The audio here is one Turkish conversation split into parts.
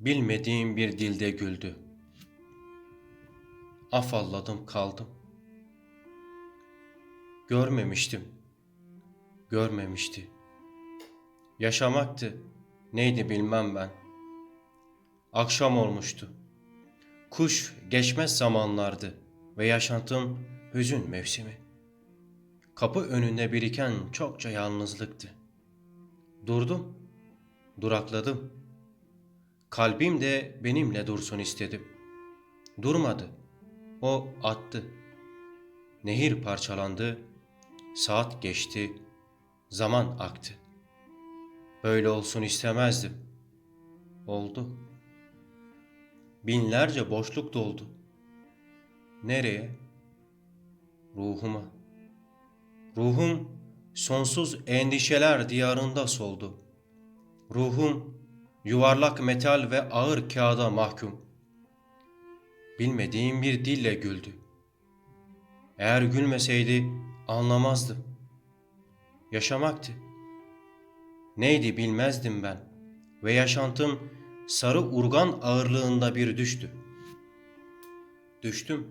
Bilmediğim bir dilde güldü. Afalladım kaldım. Görmemiştim. Görmemişti. Yaşamaktı. Neydi bilmem ben. Akşam olmuştu. Kuş geçmez zamanlardı ve yaşantım hüzün mevsimi. Kapı önünde biriken çokça yalnızlıktı. Durdum, durakladım. Kalbim de benimle dursun istedim. Durmadı. O attı. Nehir parçalandı. Saat geçti. Zaman aktı. Böyle olsun istemezdim. Oldu. Binlerce boşluk doldu. Nereye? Ruhuma. Ruhum sonsuz endişeler diyarında soldu. Ruhum yuvarlak metal ve ağır kağıda mahkum. Bilmediğim bir dille güldü. Eğer gülmeseydi anlamazdım. Yaşamaktı. Neydi bilmezdim ben ve yaşantım sarı urgan ağırlığında bir düştü. Düştüm.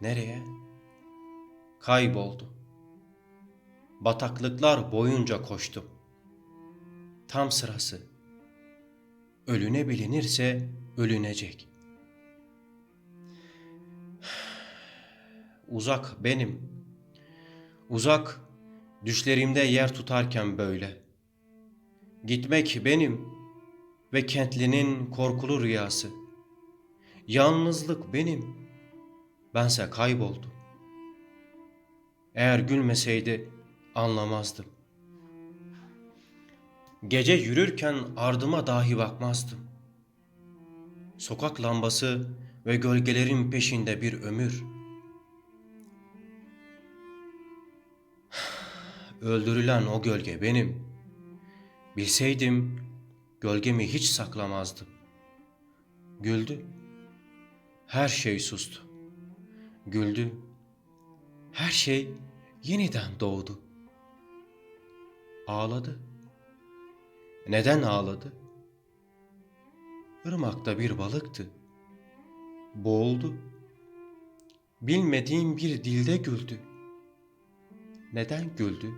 Nereye? Kayboldu. Bataklıklar boyunca koştum. Tam sırası. Ölüne bilinirse ölünecek. Uzak benim. Uzak düşlerimde yer tutarken böyle. Gitmek benim ve kentlinin korkulu rüyası. Yalnızlık benim. Bense kayboldum. Eğer gülmeseydi anlamazdım. Gece yürürken ardıma dahi bakmazdım. Sokak lambası ve gölgelerin peşinde bir ömür. Öldürülen o gölge benim. Bilseydim gölgemi hiç saklamazdım. Güldü. Her şey sustu. Güldü. Her şey yeniden doğdu. Ağladı. Neden ağladı? Irmakta bir balıktı. Boğuldu. Bilmediğim bir dilde güldü. Neden güldü?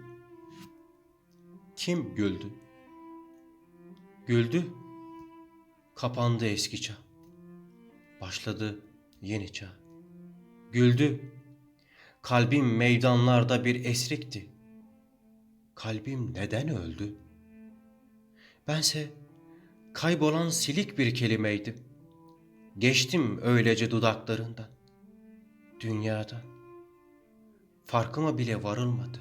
Kim güldü? Güldü. Kapandı eski çağ. Başladı yeni çağ. Güldü. Kalbim meydanlarda bir esrikti. Kalbim neden öldü? Bense kaybolan silik bir kelimeydim. Geçtim öylece dudaklarından. Dünyadan. Farkıma bile varılmadı.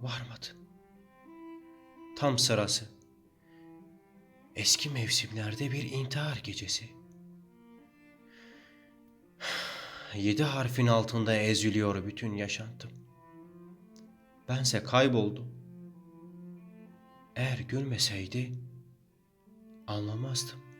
Varmadı. Tam sırası. Eski mevsimlerde bir intihar gecesi. Yedi harfin altında eziliyor bütün yaşantım. Bense kayboldum. Eğer gülmeseydi anlamazdım.